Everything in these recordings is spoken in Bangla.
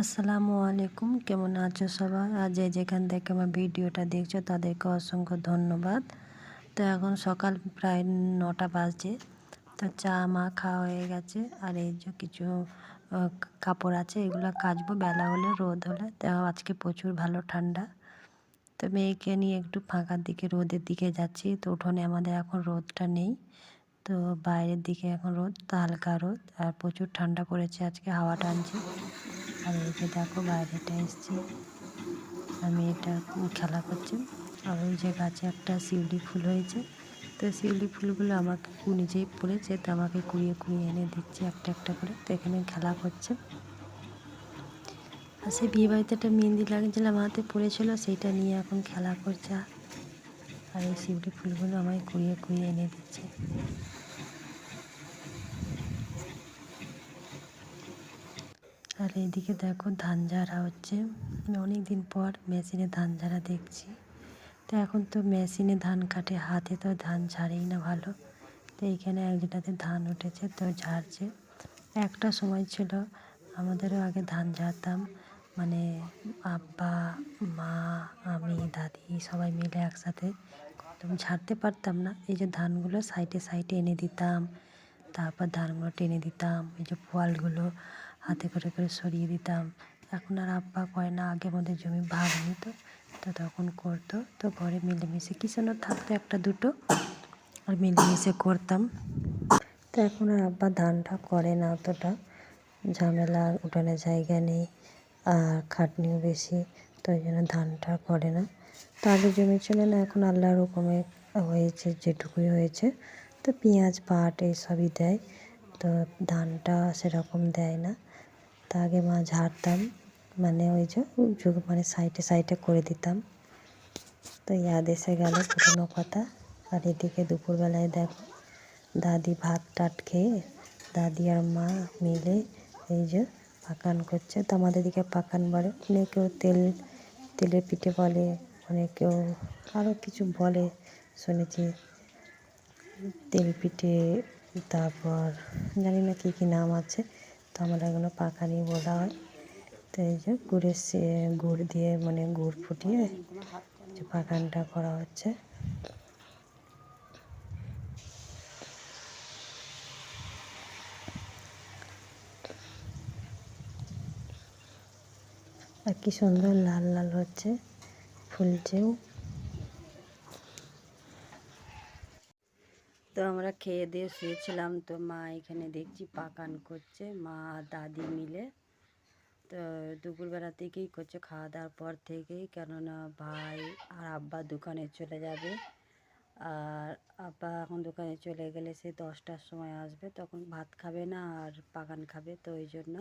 আসসালামু আলাইকুম। কেমন আছো সবাই? আর যে যেখান থেকে আমার ভিডিওটা দেখছ, তাদেরকে অসংখ্য ধন্যবাদ। তো এখন সকাল প্রায় নটা বাজছে। তো চা, মা খাওয়া হয়ে গেছে। আর এই যে কিছু কাপড় আছে, এগুলো কাচবো। বেলা হলে, রোদ হলে। তো আজকে প্রচুর ভালো ঠান্ডা। তো মেয়েকে নিয়ে একটু ফাঁকার দিকে, রোদের দিকে যাচ্ছি। তো উঠোনে আমাদের এখন রোদটা নেই। তো বাইরের দিকে এখন রোদ হালকা রোদ, আর প্রচুর ঠান্ডা পড়েছে আজকে, হাওয়া টানছে। আর যে দেখো বাইরেটা এসছি আমি এটা খেলা করছি। আর ওই যে গাছে একটা শিউলি ফুল হয়েছে, তো শিউলি ফুলগুলো আমাকে নিজেই পড়েছে, তো আমাকে কুড়িয়ে কুড়িয়ে এনে দিচ্ছে একটা একটা করে, তো এখানে খেলা করছে। আর সে বিয়ে বাড়িতে একটা মেহেন্দি লাগিয়েছিলাম, হাতে পড়েছিল, সেইটা নিয়ে এখন খেলা করছে। আর এই শিউলি ফুলগুলো আমায় কুড়িয়ে কুড়িয়ে এনে দিচ্ছে। আর এইদিকে দেখো ধান ঝাড়া হচ্ছে। অনেক দিন পর মেশিনে ধান ঝাড়া দেখছি। তো এখন তো মেশিনে ধান কাটে, হাতে তো ধান ঝাড়েই না ভালো। তো এইখানে একজনাতে ধান উঠেছে, তো ঝাড়ছে। একটা সময় ছিল, আমাদেরও আগে ধান ঝাড়তাম। মানে আব্বা, মা, আমি, দাদি সবাই মিলে একসাথে ঝাড়তে পারতাম না। এই যে ধানগুলো সাইডে সাইডে এনে দিতাম, তারপর ধানগুলো টেনে দিতাম, এই যে পোয়ালগুলো হাতে করে করে সরিয়ে দিতাম। এখন আর আব্বা করে না, আগে আমাদের জমি ভাগ নিত, তো তখন করতো। তো ঘরে মিলেমিশে কিষানো থাকতো একটা দুটো, আর মিলেমিশে করতাম। তো এখন আর আব্বা ধানটা করে না অতটা, ঝামেলা উঠানে জায়গা নেই। আর খাটনিও বেশি, তো ওই জন্য ধানটা করে না। তো আগে জমি ছিল না, এখন আল্লাহ রকমের হয়েছে, যেটুকুই হয়েছে। তো পেঁয়াজ, পাট এইসবই দেয়, তো ধানটা সেরকম দেয় না। তা আগে মা ঝাড়তাম মানে ওই যে মানে সাইডে সাইডে করে দিতাম। তো ইয়াদ এসে গেল পুরনো কথা। আর এদিকে দুপুরবেলায় দেখো, দাদি ভাত টাট খেয়ে, দাদি আর মা মিলে এই যে পাকান করছে। তো আমাদের দিকে পাকান বলে অনেকেও তেল, তেলের পিঠে বলে অনেকেও আরও কিছু বলে, শুনেছি। তেল পিঠে, তারপর জানি না কী কী নাম আছে। তো আমরা এগুলো পাকানি বলা হয়। তো এই যে গুড়ের গুড় দিয়ে মানে গুড় ফুটিয়ে যে পাকানটা করা হচ্ছে। আর কি সুন্দর লাল লাল হচ্ছে, ফুলছেও। তো আমরা খেয়ে দিয়ে শুয়েছিলাম, তো মা এখানে দেখছি পাকান করছে, মা দাদি মিলে। তো দুপুরবেলা থেকেই করছে খাওয়া দাওয়ার পর থেকেই, কেননা ভাই আর আব্বা দোকানে চলে যাবে। আর আব্বা এখন দোকানে চলে গেলে সে দশটার সময় আসবে, তখন ভাত খাবে না আর পাকান খাবে, তো ওই জন্য।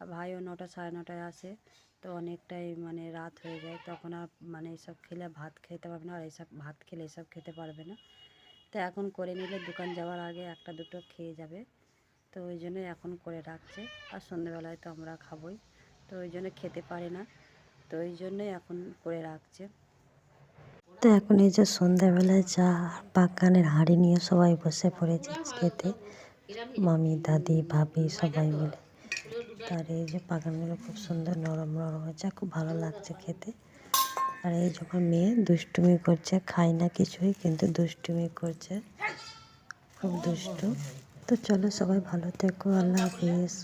ভাইও নটা, সাড়ে নটায় আসে। তো অনেকটাই মানে রাত হয়ে যায়। তখন আর মানে এসব খেলে ভাত খেতে পারবে না, আর এইসব ভাত খেলে এসব খেতে পারবে না। তো এখন করে নিলে দোকান যাওয়ার আগে একটা দুটো খেয়ে যাবে। তো ওই জন্য এখন করে রাখছে। আর সন্ধ্যেবেলায় তো আমরা খাবই। তো ওই জন্য খেতে পারে না। তো ওই জন্যই এখন করে রাখছে। তো এখন এই যে সন্ধ্যাবেলায় চা পাকানের হাঁড়ি নিয়ে সবাই বসে পড়েছে খেতে। মামি, দাদি, ভাবি সবাই মিলে। তার এই যে বাগানগুলো খুব সুন্দর নরম নরম হয়েছে খুব ভালো লাগছে খেতে। আর এই যখন মেয়ে দুষ্টুমি করছে, খায় না কিছুই, কিন্তু দুষ্টুমি করছে। খুব দুষ্টু। তো চলো সবাই ভালো থেকো, আল্লাহ হাফিজ।